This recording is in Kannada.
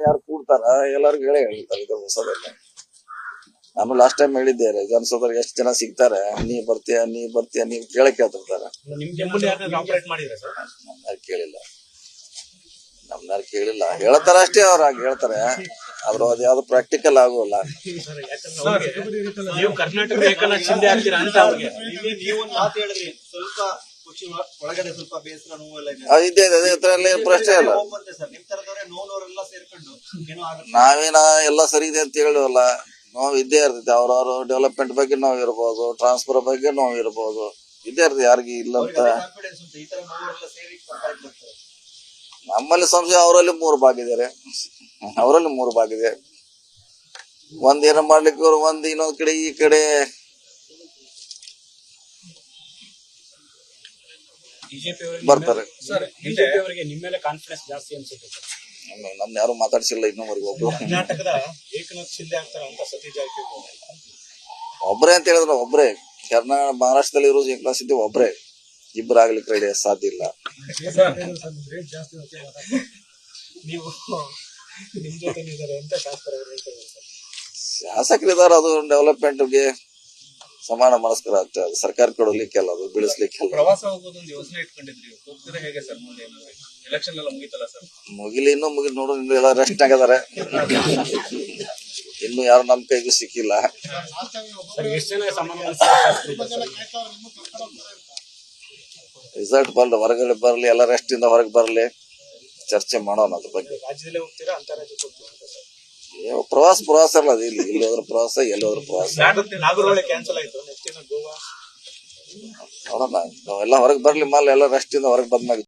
ಯಾರು ಕೂಡ್ತಾರ ಎಲ್ಲರಿಗೂ ಹೇಳಿ ಹೇಳ್ತಾರೆ ಇದು ಹೊಸದಲ್ಲ. ನಾನು ಲಾಸ್ಟ್ ಟೈಮ್ ಹೇಳಿದ್ದೆ ವಿಧಾನಸೌಧರಿಗೆ ಎಷ್ಟು ಜನ ಸಿಗ್ತಾರೆ ನೀ ಬರ್ತೀಯ ನೀ ಬರ್ತೀಯ ನೀವ್ ಕೇಳಕ್ ಹೇಳ್ತಿರ್ತಾರೆ ಕೇಳಿಲ್ಲ. ನಮ್ನ ಕೇಳಿಲ್ಲ. ಹೇಳ್ತಾರ ಅಷ್ಟೇ ಅವ್ರ ಹಾಗೆ ಹೇಳ್ತಾರೆ. ಅವ್ರ ಅದ ಯಾವ್ದು ಪ್ರಾಕ್ಟಿಕಲ್ ಆಗೋಲ್ಲ. ಸರ್ ನೀವು ಕರ್ನಾಟಕದ ಏಕನಾಥ್ ಶಿಂದೆ ಆಗ್ತೀರಾ ಅಂತ ಅವ್ರಿಗೆ. ಇಲ್ಲಿ ನೀವು ಒಂದು ಮಾತು ಹೇಳಿದ್ರಿ ಸ್ವಲ್ಪ ಖುಷಿ ಒಳಗಡೆ ಸ್ವಲ್ಪ ಬೇಸರ ನೋವೆಲ್ಲ ಇದೆ. ಪ್ರಶ್ನೆ ಇಲ್ಲ. ನಾವೇನ ಎಲ್ಲ ಸರಿ ಇದೆ ಅಂತ ಹೇಳುವಲ್ಲ ನೋವು ಇದ್ದೇ ಇರ್ತೈತಿ ಅವ್ರವ್ರ ಡೆವಲಪ್ಮೆಂಟ್ ಬಗ್ಗೆ ನೋವು ಇರ್ಬೋದು ಟ್ರಾನ್ಸ್ಫರ್ ಬಗ್ಗೆ ನೋವು ಇರ್ಬೋದು. ಇದ್ದೇ ಇರ್ತದೆ ಯಾರಿಗೆ ಇಲ್ಲ ಅಂತ. ನಮ್ಮಲ್ಲಿ ಸಂಶಯ ಅವರಲ್ಲಿ ಮೂರು ಭಾಗ ಇದಾರೆ ಅವರಲ್ಲಿ ಮೂರು ಭಾಗ ಇದೆ. ಒಂದ್ ಏನ ಮಾಡ್ಲಿಕ್ಕೆ ಅವ್ರು ಒಂದ್ ಇನ್ನೊಂದ್ ಕಡೆ ಈ ಕಡೆ. ಬಿಜೆಪಿ ಬರ್ತಾರೆ. ಸರ್ ಬಿಜೆಪಿ ಅವರಿಗೆ ನಿಮ್ಮ ಮೇಲೆ ಕಾನ್ಫಿಡೆನ್ಸ್ ಜಾಸ್ತಿ ಅನ್ಸುತ್ತೆ ನಮ್ಮ ಯಾರು ಮಾತಾಡ್ಸಿಲ್ಲ ಇನ್ನೊವರೆಗೂ ಒಬ್ರು ಕರ್ನಾಟಕದ ಏಕನಾಥ್ ಶಿಂದೆ ಅಂತ ಸತೀಶ್ ಜಾರಕಿಹೊಳಿ ಒಬ್ರೇ ಅಂತ ಹೇಳಿದ್ರೆ ಒಬ್ರೇ. ಕರ್ನಾಟಕ ಮಹಾರಾಷ್ಟ್ರದಲ್ಲಿ ಇರೋ ಕ್ಲಾಸ್ ಇದ್ದೀವಿ ಒಬ್ರೇ. ಇಬ್ಬರಾಗ್ಲಿಕ್ಕೆ ರೆಡಿ ಸಾಧ್ಯ ಇಲ್ಲ. ನೀವು ನಿಮ್ ಜೊತೆ ಇದ್ದಾರೆ ಅಂತ ಶಾಸಕರಿದ್ದಾರೆ ಅದು ಡೆವಲಪ್ಮೆಂಟ್ಗೆ ಸಮಾನ ಮನಸ್ಕರ ಆಗ್ತದೆ ಅದು ಸರ್ಕಾರ ಕೊಡಲಿಕ್ಕೆಲ್ಲ ಅದು ಬೆಳೆಸ್ಲಿಕ್ಕೆಲ್ಲ ಪ್ರವಾಸ ಹೋಗೋದು ಒಂದು ಯೋಜನೆ ಇಟ್ಕೊಂಡಿದ್ರಿ ಹೋಗ್ತೀರಾ ಹೇಗೆ ಸರ್ ಮುಂದೆ ಎಲೆಕ್ಷನ್ ಎಲ್ಲ ಮುಗಿತಲ್ಲ ಸರ್? ಮುಗಿಲಿ ಇನ್ನೂ ಮುಗಿ ನೋಡು ಇನ್ನು ಎಲ್ಲ ರೆಸ್ಟ್ ಆಗಿದ್ದಾರೆ. ಇನ್ನು ಯಾರು ನಮ್ ಕೈಗೂ ಸಿಕ್ಕಿಲ್ಲ? ರಿಸಲ್ಟ್ ಬರ್ಲಿ ಹೊರಗಡೆ ಬರ್ಲಿ ಎಲ್ಲ ರೆಸ್ಟ್ ಇಂದ ಹೊರಗೆ ಬರ್ಲಿ. ಚರ್ಚೆ ಮಾಡೋಣ ಅದ್ರ ಬಗ್ಗೆ. ರಾಜ್ಯದಲ್ಲೇ ಹೋಗ್ತೀರಾ ಅಂತಾರಾಜ್ಯಕ್ಕೆ ಹೋಗ್ತೀರಾ ಪ್ರವಾಸ ಪ್ರವಾಸ ಅಲ್ಲ ಅದು ಇಲ್ಲಿ. ಇಲ್ಲಿ ಹೋದ್ರ ಪ್ರವಾಸ ಎಲ್ಲಿ ಹೋದ್ರ ಪ್ರವಾಸ. ನಾಗರಹೊಳೆ ಕ್ಯಾನ್ಸಲ್ ಆಯ್ತು. ನೆಕ್ಸ್ಟ್ ಗೋವಾ. ನೋಡೋಣ. ನಾವೆಲ್ಲ ಹೊರಗೆ ಬರ್ಲಿ ಮಾಲ್ ಎಲ್ಲ ರೆಸ್ಟ್ ಇಂದ ಹೊರಗೆ ಬಂದ್ಮ್ಯಾಗ